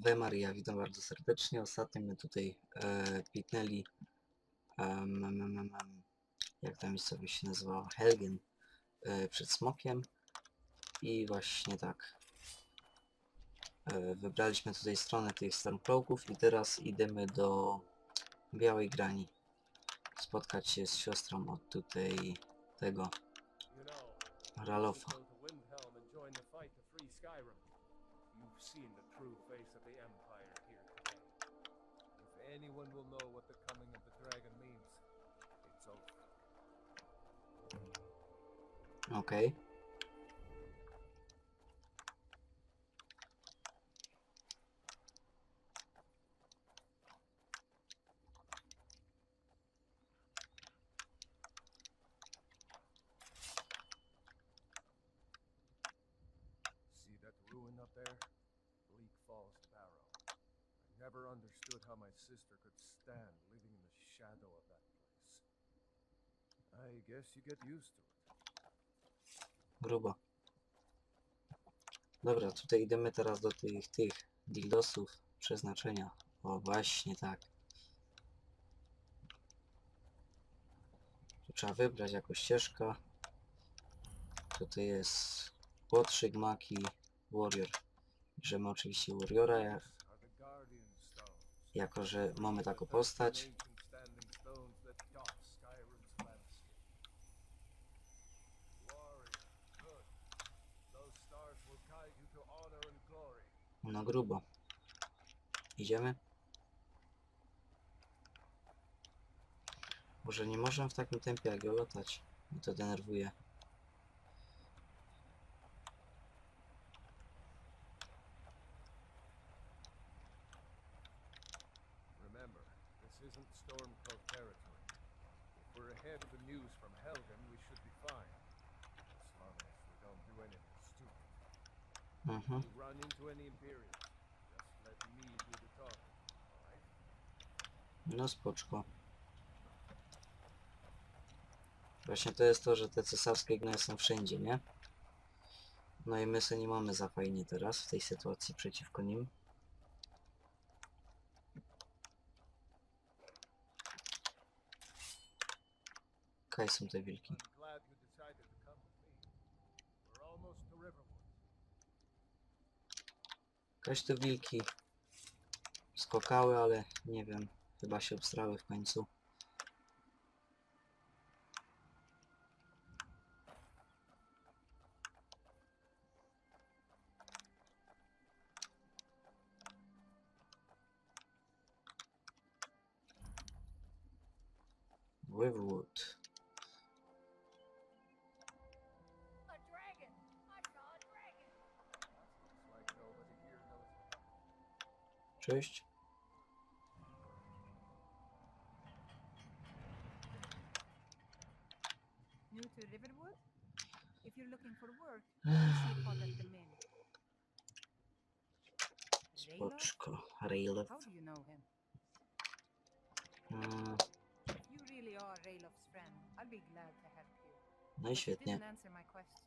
Ave Maria, witam bardzo serdecznie. Ostatnio my tutaj e, pitnęli em, em, em, em, em, jak się nazywała? Helgen e, przed smokiem i właśnie tak e, wybraliśmy tutaj stronę tych Stormcloaków i teraz idziemy do Białej Grani spotkać się z siostrą od tutaj tego Ralofa. Anyone will know what the coming of the dragon means, it's over. Okej. Grubo. Dobra, tutaj idziemy teraz do tych, tych dildosów przeznaczenia. O, właśnie tak. Tu trzeba wybrać jakąś ścieżkę. Tutaj jest Łotrzyk, Maki, Warrior. Bierzemy oczywiście Warriora, ja- Are the Guardian Stones. jako że mamy taką postać. No grubo. Idziemy? Może nie możemy w takim tempie jak ja latać. To denerwuje. Remember, this isn't Stormcloak territory. If we're ahead of the news from Helgen, we should be fine. As long as we don't do anything stupid. Mhm. If you run into any Imperials, just let me do the talking, No spoczko. Właśnie to jest to, że te cesarskie gnoje są wszędzie, nie? No i my sobie nie mamy za fajnie teraz w tej sytuacji przeciwko nim. Kaj są te wilki. I'm glad you decided to come with me. We're almost to Riverwood. Kaś te wilki skokały, ale nie wiem, chyba się obstrały w końcu. Riverwood. 6. New to Riverwood? If you're looking for work, see Paul at the mill. Spoczko, Raylov. How do you know him? Mm. You really are Raylov's friend. I'll be glad to help you. No i świetnie. Didn't answer my question.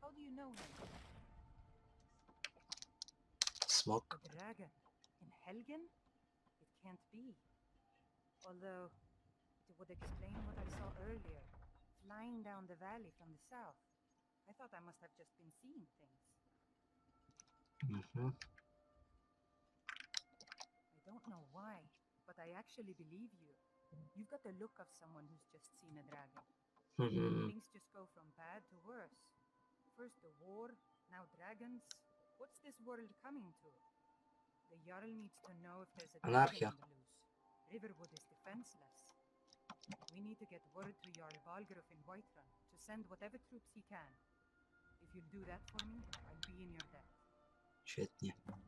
How do you know him? Smok. Draga. Helgen? It can't be. Although, it would explain what I saw earlier, flying down the valley from the south. I thought I must have just been seeing things. Mhm. I don't know why, but I actually believe you. You've got the look of someone who's just seen a dragon. Things just go from bad to worse. First the war, now dragons. What's this world coming to? Anarchia. Riverwood is defenseless. We need to get word to Jarl in Whiterun to send whatever troops he can. If you'll do that for me, I'll be in your debt. Świetnie. Oh.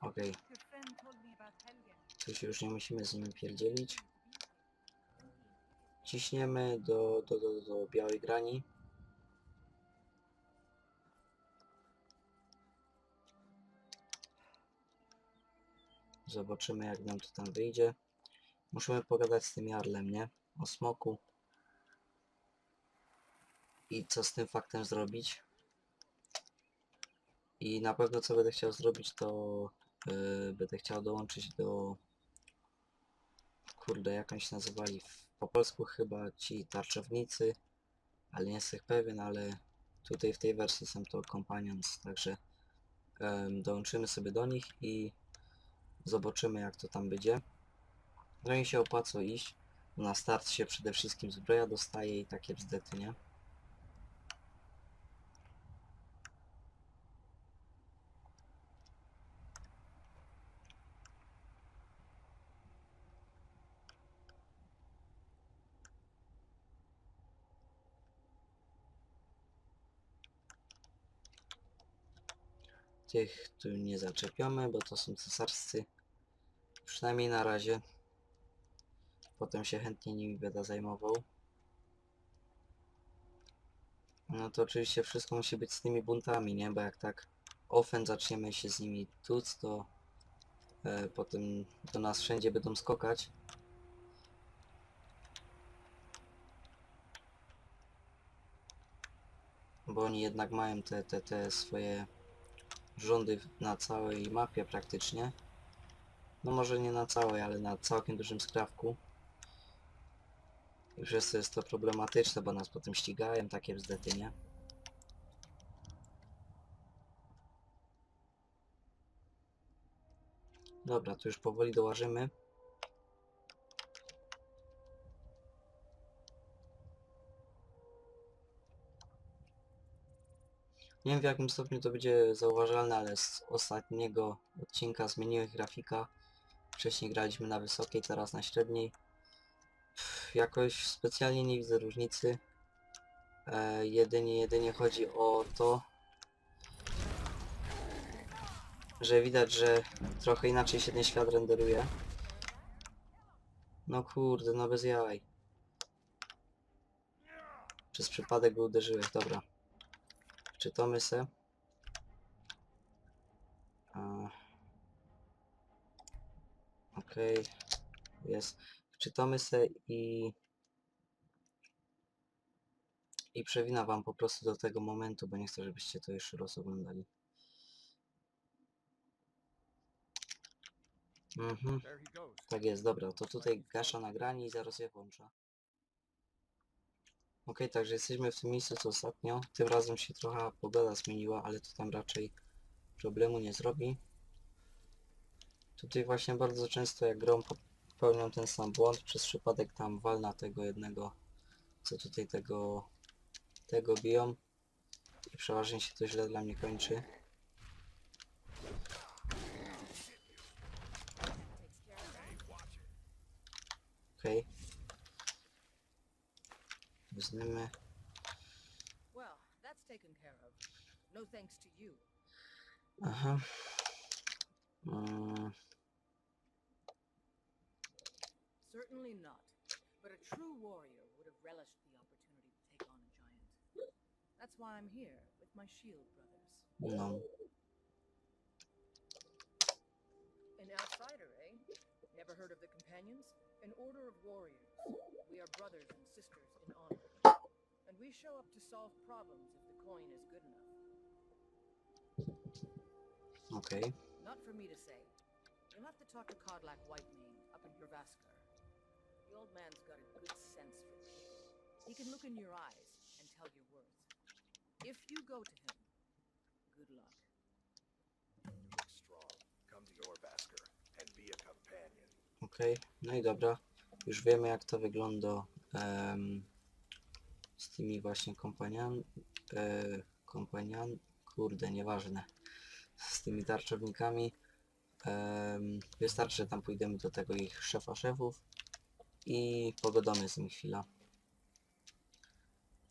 Okej, tu się już nie musimy z nimi pierdzielić. Ciśniemy do, do, do, do białej grani. Zobaczymy jak nam to tam wyjdzie. Musimy pogadać z tym Jarlem, nie? O smoku. I co z tym faktem zrobić? I na pewno co będę chciał zrobić, to yy, będę chciał dołączyć do... Kurde, jak oni się nazywali? Po polsku chyba ci tarczownicy, ale nie jestem pewien, ale tutaj w tej wersji są to companions, także em, dołączymy sobie do nich i zobaczymy jak to tam będzie. No i się opłaca iść. Na start się przede wszystkim zbroja dostaje i takie bzdety, nie? Tych tu nie zaczepiamy, bo to są cesarscy. Przynajmniej na razie. Potem się chętnie nimi będę zajmował. No to oczywiście wszystko musi być z tymi buntami, nie? Bo jak tak ofen zaczniemy się z nimi tuc, to e, potem do nas wszędzie będą skokać. Bo oni jednak mają te, te, te swoje rządy na całej mapie praktycznie. No może nie na całej, ale na całkiem dużym skrawku. I przez to jest to problematyczne, bo nas potem ścigają takie bzdety, nie? Dobra, tu już powoli dołażymy. Nie wiem w jakim stopniu to będzie zauważalne, ale z ostatniego odcinka zmieniłem grafika. Wcześniej graliśmy na wysokiej, teraz na średniej. Pff, Jakoś specjalnie nie widzę różnicy. E, jedynie, jedynie chodzi o to, że widać, że trochę inaczej się ten świat renderuje. No kurde, no bez jaj. Przez przypadek go uderzyłeś, dobra. Czytamy se. Okej. Jest. Czytamy se i... I przewina wam po prostu do tego momentu, bo nie chcę, żebyście to jeszcze raz oglądali. Mhm. Tak jest, dobra, to tutaj gasza nagranie i zaraz je włączę. Okej, także jesteśmy w tym miejscu co ostatnio. Tym razem się trochę pogoda zmieniła, ale to tam raczej problemu nie zrobi. Tutaj właśnie bardzo często jak grom popełniam ten sam błąd, przez przypadek tam walna tego jednego, co tutaj tego, tego biją. I przeważnie się to źle dla mnie kończy. Weźmiemy. Well, that's taken care of. No thanks to you. Aha. Mm, Certainly not. But a true warrior would have relished the opportunity to take on a giant. That's why I'm here with my shield brothers. no. An outsider, eh? Never heard of the companions? An order of warriors. We are brothers and sisters in honor. And we show up to solve problems if the coin is good enough. Okej. Not for me to say. You'll have to talk to Kodlak Whitemane up in Gervaskar. The old man's got a good sense for people. He can look in your eyes and tell your worth. If you go to him, good luck. You look strong. Come to your Vasker and be a companion. Okej. No i dobra. Już wiemy jak to wygląda em, z tymi właśnie kompanian... E, kompanian... Kurde, nieważne. Z tymi tarczownikami. Em, wystarczy, że tam pójdziemy do tego ich szefa szefów i pogadamy z nim chwila.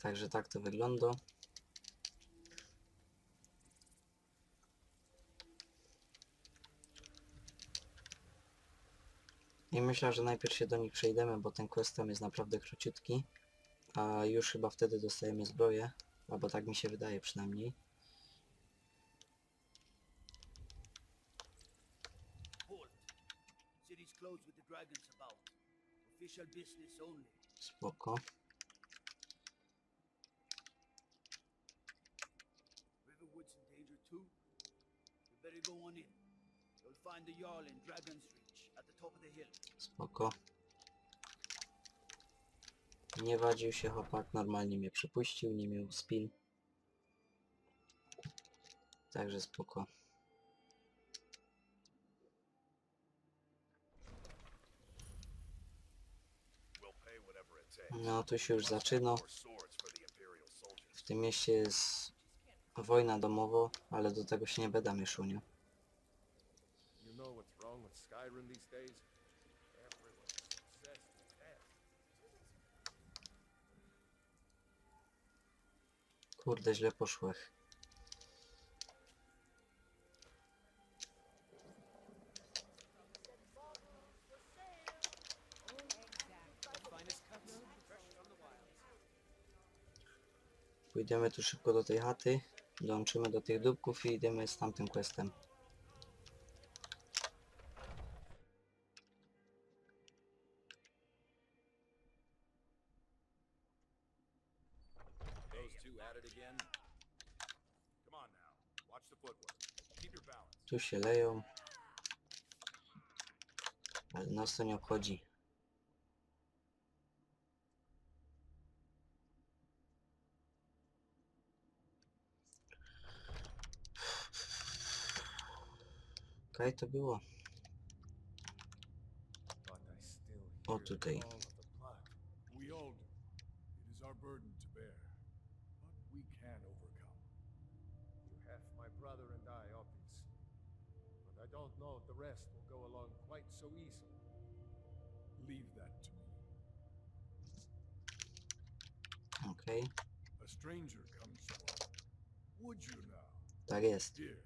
Także tak to wygląda. I myślę, że najpierw się do nich przejdziemy, bo ten quest tam jest naprawdę króciutki. A już chyba wtedy dostajemy zbroję. Albo tak mi się wydaje przynajmniej. Spoko. Riverwood's in danger too. better go on in. You'll find the Jarl in Dragon's Reach, at the top of the hill. Spoko. Nie wadził się chłopak, normalnie mnie przepuścił, nie miał spin. Także spoko. No tu się już zaczyna. W tym mieście jest wojna domowa, ale do tego się nie będę mieszał, nie? You know what's wrong with Skyrim these days? Kurde, źle poszłych. Pójdziemy tu szybko do tej chaty, dołączymy do tych dupków i idziemy z tamtym questem. Those two at it again? Come on now. Watch the footwork. Keep your balance. Tu się leją. Ale nas to nie obchodzi. Kaj to było? O, tutaj. But I know if the rest will go along quite so easily. Leave that to me. Okej, A stranger comes to us. Would you now? I guess. Dear,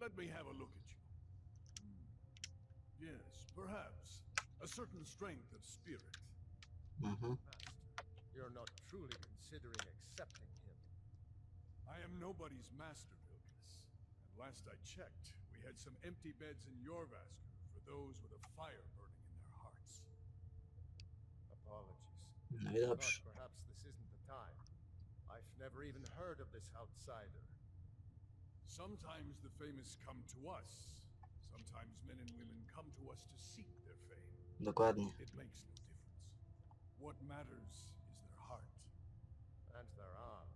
let me have a look at you. Hmm. Yes, perhaps. A certain strength of spirit. Mhm. Master, you're not truly considering accepting him. I am nobody's master, Vilkas. And last I checked, we had some empty beds in your Jorvaskr for those with a fire burning in their hearts. Apologies. No i dobrze. But perhaps this isn't the time. I've never even heard of this outsider. Sometimes the famous come to us. Sometimes men and women come to us to seek their fame. Dokładnie. It makes no difference. What matters is their heart. And their arm.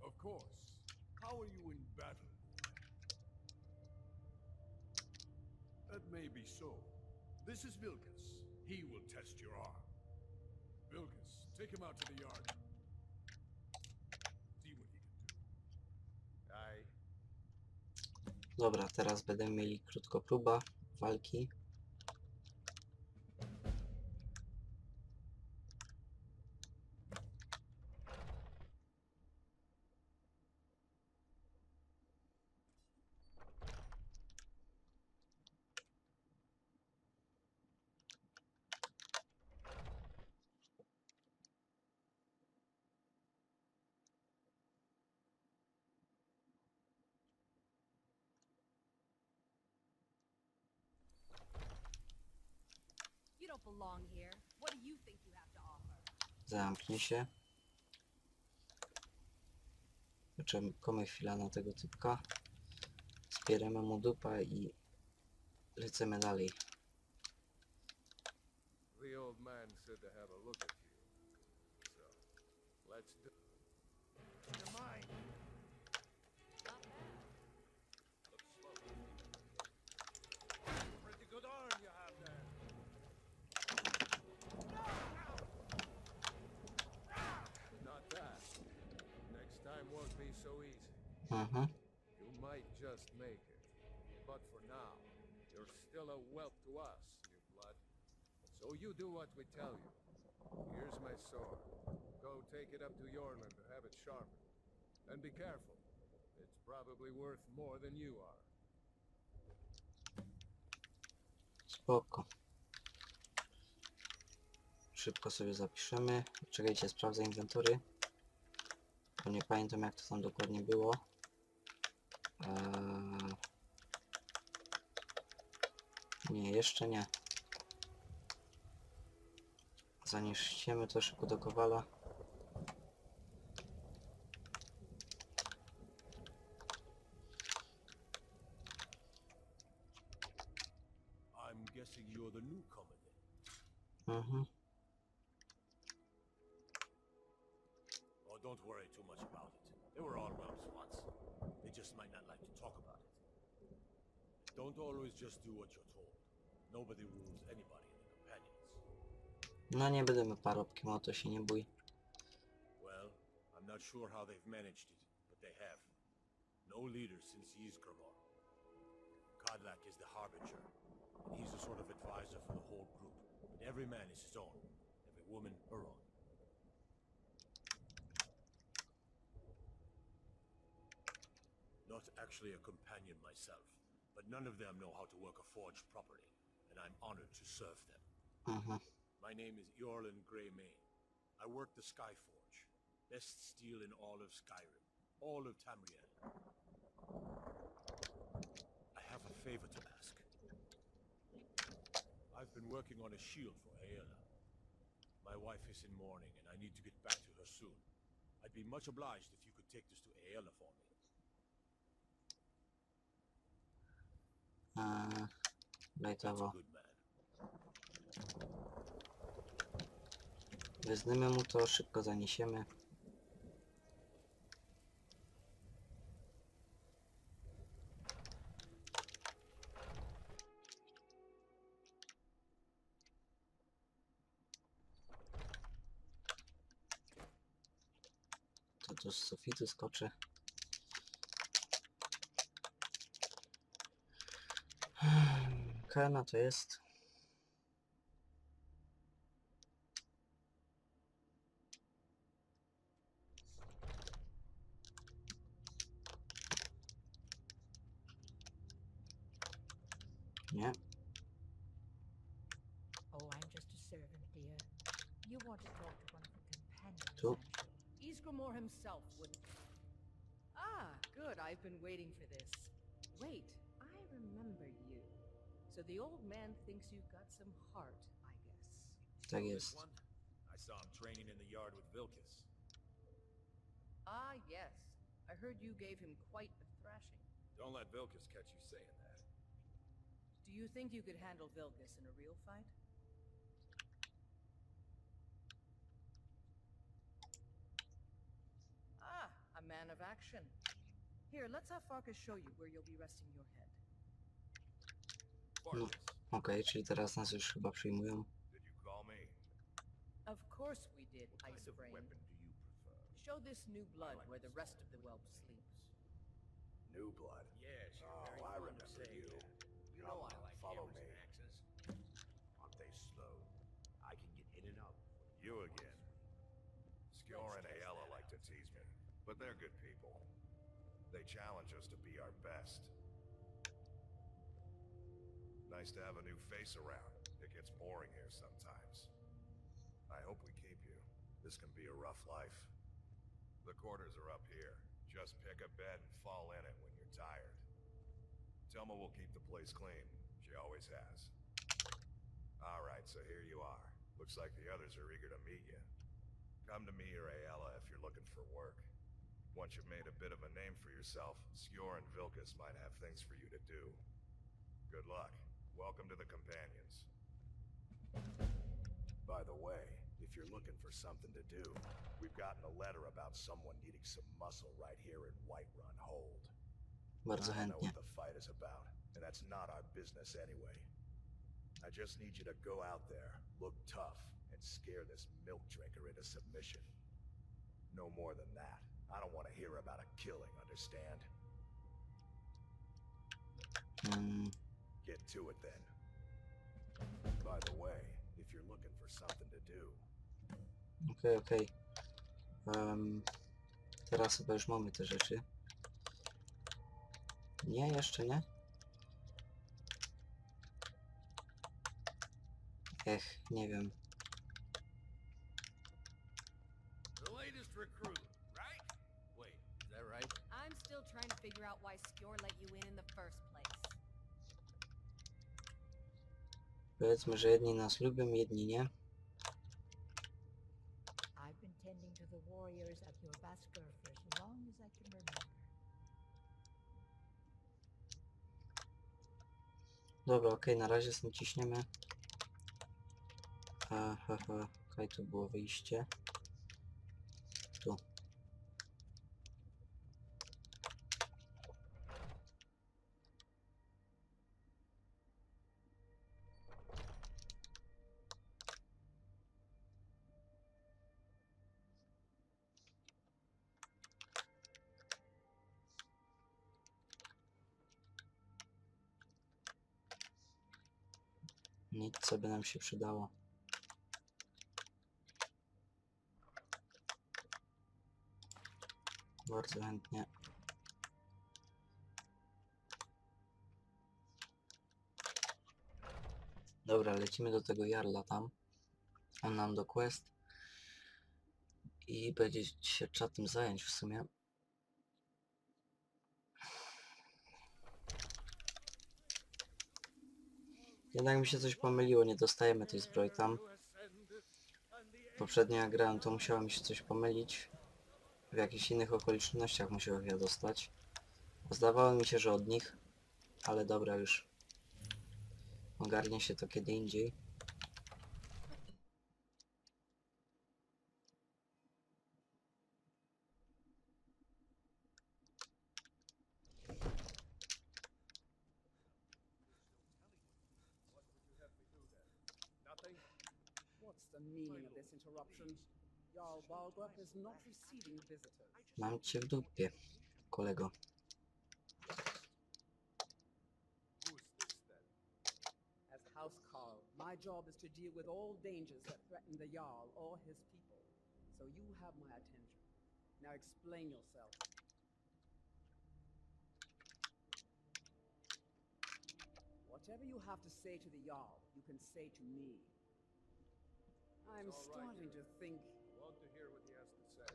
Of course. How are you in battle, boy? That may be so. This is Vilkas. He will test your arm. Vilkas, take him out to the yard. See what he can do. I Dobra, teraz będziemy mieli krótko próba walki. Zamknie się. Czekamy chwilę na tego typka. Spieramy mu dupa i lecimy dalej. The old man said to have a look at you. So, let's do. Mhm. You might just make it. But for now, you're still a whelp to us, new blood. So you do what we tell you. Here's my sword. Go take it up to Yorland to have it sharpened. And be careful. It's probably worth more than you are. Spoko. Szybko sobie zapiszemy. Czekajcie, sprawdzę inwentory. Bo nie pamiętam jak to tam dokładnie było. Nie, jeszcze nie. Zaniesiemy to szybko do kowala. I'm guessing. Mhm. Don't always just do what you're told. Nobody rules anybody in the companions. No nie będziemy parobkiem, o to się nie bój. Well, I'm not sure how they've managed it, but they have. No leader since Ysgramor. Kodlak is the harbinger, and he's a sort of advisor for the whole group. But every man is his own, every woman her own. Not actually a companion myself, but none of them know how to work a forge properly, and I'm honored to serve them. Mhm. My name is Yorlin Greymane. I work the Skyforge. Best steel in all of Skyrim. All of Tamriel. I have a favor to ask. I've been working on a shield for Aela. My wife is in mourning, and I need to get back to her soon. I'd be much obliged if you could take this to Aela for me. Eee, good man. Wezmemy mu to, szybko zaniesiemy. To tu z sufitu skoczy. Kana to jest. Thinks you've got some heart, I guess. Tak This jest. one? I saw him training in the yard with Vilkis. Ah, yes. I heard you gave him quite a thrashing. Don't let Vilkis catch you saying that. Do you think you could handle Vilgus in a real fight? Ah, a man of action. Here, let's have Farkas show you where you'll be resting your head. No, okej, czyli teraz nas już chyba przyjmują. Did you call me? Of course we did, What kind of Icebrain. weapon do you prefer? Show this new blood where the rest of the whelp sleeps. New blood. Yes, you're Oh, I fond of remember saying you. that. You know I on, like follow hammers me. axes. Aren't they slow? I can get in and out. You again. Skjor and Ayala like to tease me, but they're good people. They challenge us to be our best. Nice to have a new face around. It gets boring here sometimes. I hope we keep you. This can be a rough life. The quarters are up here. Just pick a bed and fall in it when you're tired. Telma will keep the place clean. She always has. All right, so here you are. Looks like the others are eager to meet you. Come to me or Ayala if you're looking for work. Once you've made a bit of a name for yourself, Skjor and Vilkas might have things for you to do. Good luck. Welcome to the Companions. By the way, if you're looking for something to do, we've gotten a letter about someone needing some muscle right here in Whiterun Hold. Bardzo I know what the fight is about, and that's not our business anyway. I just need you to go out there, look tough, and scare this milk drinker into submission. No more than that. I don't want to hear about a killing, understand? Mm, Get to it then. By the way, if you're looking for something to do, Okej, okej. Em, um, teraz chyba już mamy te rzeczy. Nie, jeszcze nie. Ech, nie wiem. The latest recruit, right? Wait, is that right? I'm still trying to figure out why Skjor let you in in the first Powiedzmy, że jedni nas lubią, jedni nie. I've been tending to the warriors at your Basker for as long as I can remember. Dobra, okej, na razie sobie ciśniemy. He. Okej, tu było wyjście. Nam się przydało. Bardzo chętnie. Dobra, lecimy do tego Jarla tam. On nam do quest. I będzie się trzeba tym zająć w sumie. Jednak mi się coś pomyliło, nie dostajemy tej zbroi tam. Poprzednio jak grałem, to musiało mi się coś pomylić. W jakichś innych okolicznościach musiałem je dostać. Zdawało mi się, że od nich, ale dobra już. Ogarnie się to kiedy indziej. Mam cię w dupie, kolego. Who's this then? As House Carl, my job is to deal with all dangers that threaten the Jarl or his people. So you have my attention. Now explain yourself. Whatever you have to say to the Jarl, you can say to me. I'm It's all right. starting to think Want to hear what he has to say.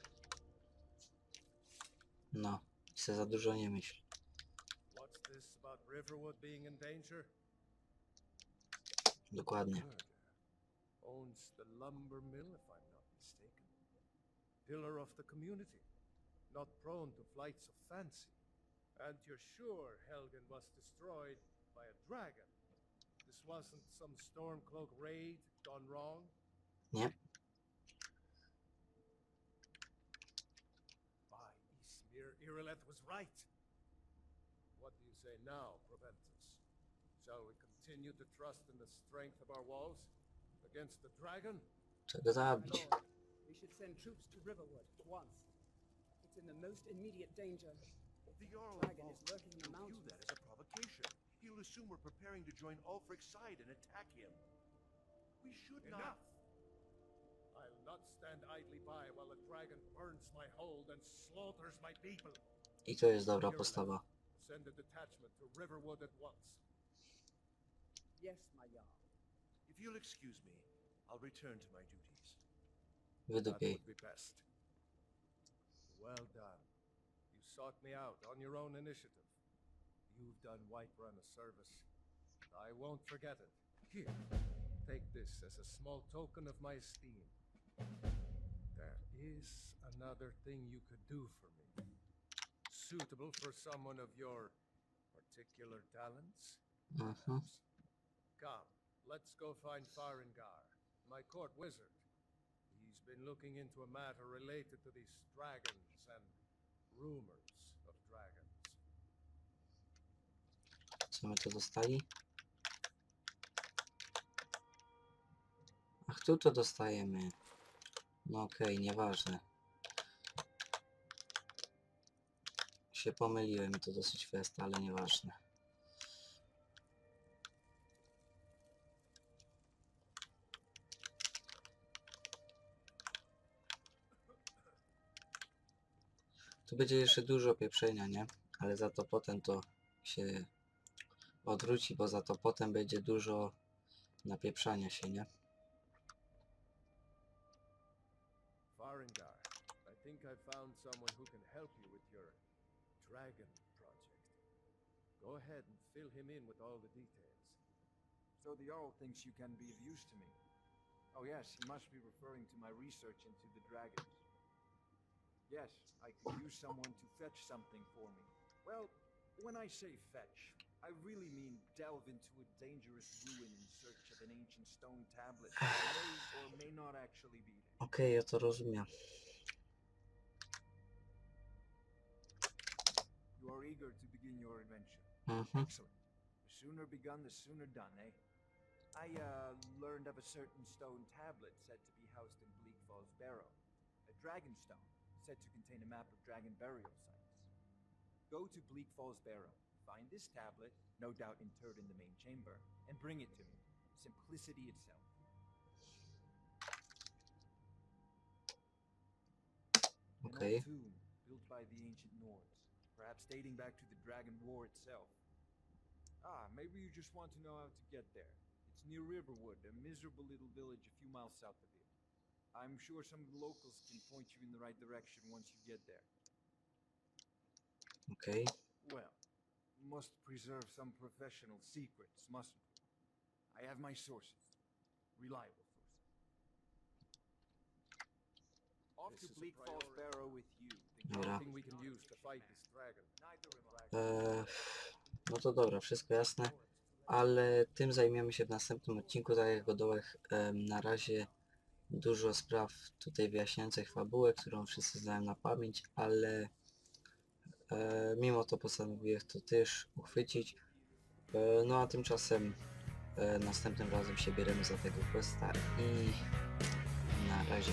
No, se za dużo nie myśl. What's this about Riverwood being in danger? Dokładnie. Owns the lumber mill, if I'm not mistaken. Pillar of the community. Not prone to flights of fancy. And you're sure Helgen was destroyed by a dragon? This wasn't some Stormcloak raid gone wrong? Nie? By Ismir, Irileth was right. What do you say now, Proventus? Shall we continue to trust in the strength of our walls against the dragon? Czego My zabić? lord, we should send troops to Riverwood at once. It's in the most immediate danger. The Jarl Dragon is lurking in the will view that as a provocation. He'll assume we're preparing to join Ulfric's side and attack him. We should Enough! not. I to jest dobra postawa. Send a detachment to Riverwood at once. Yes, my Jarl. If you'll excuse me, I'll return to my duties. That Wydupiej. would be best. Well done. You sought me out on your own initiative. You've done Whiterun a service. I won't forget it. Here, take this as a small token of my esteem. There is another thing you could do for me. Suitable for someone of your particular talents? Mhm. Come, let's go find Farengar, my court wizard. He's been looking into a matter related to these dragons and rumors of dragons. Co my tu dostali? Ach, tu to dostajemy. No okej, nieważne. Się pomyliłem, to dosyć fest, ale nieważne. Tu będzie jeszcze dużo pieprzenia, nie? Ale za to potem to się odwróci, bo za to potem będzie dużo napieprzania się, nie? I think I found someone who can help you with your dragon project. Go ahead and fill him in with all the details. So the Jarl thinks you can be of use to me. Oh yes, he must be referring to my research into the dragons. Yes, I could use someone to fetch something for me. Well, when I say fetch, I really mean delve into a dangerous ruin in search of an ancient stone tablet that may or may not actually be there. Okej, ja to rozumiem. You are eager to begin your adventure. Mhm. Excellent. The sooner begun, the sooner done, eh? I, uh, learned of a certain stone tablet said to be housed in Bleak Falls Barrow. A dragon stone, said to contain a map of dragon burial sites. Go to Bleak Falls Barrow, find this tablet, no doubt interred in the main chamber, and bring it to me. Simplicity itself. Old tomb built by the ancient Nords, perhaps dating back to the Dragon War itself. Ah, maybe you just want to know how to get there. It's near Riverwood, a miserable little village a few miles south of here. I'm sure some of the locals can point you in the right direction once you get there. Okay. Well, must preserve some professional secrets, mustn't we? I have my sources. Reliable dragon. Eee, no to dobra, wszystko jasne. Ale tym zajmiemy się w następnym odcinku, tak jak Godołek. Em, na razie dużo spraw tutaj wyjaśniających fabułę, którą wszyscy znają na pamięć, ale e, mimo to postanowiłem to też uchwycić. E, no a tymczasem e, następnym razem się bierzemy za tego questa i na razie.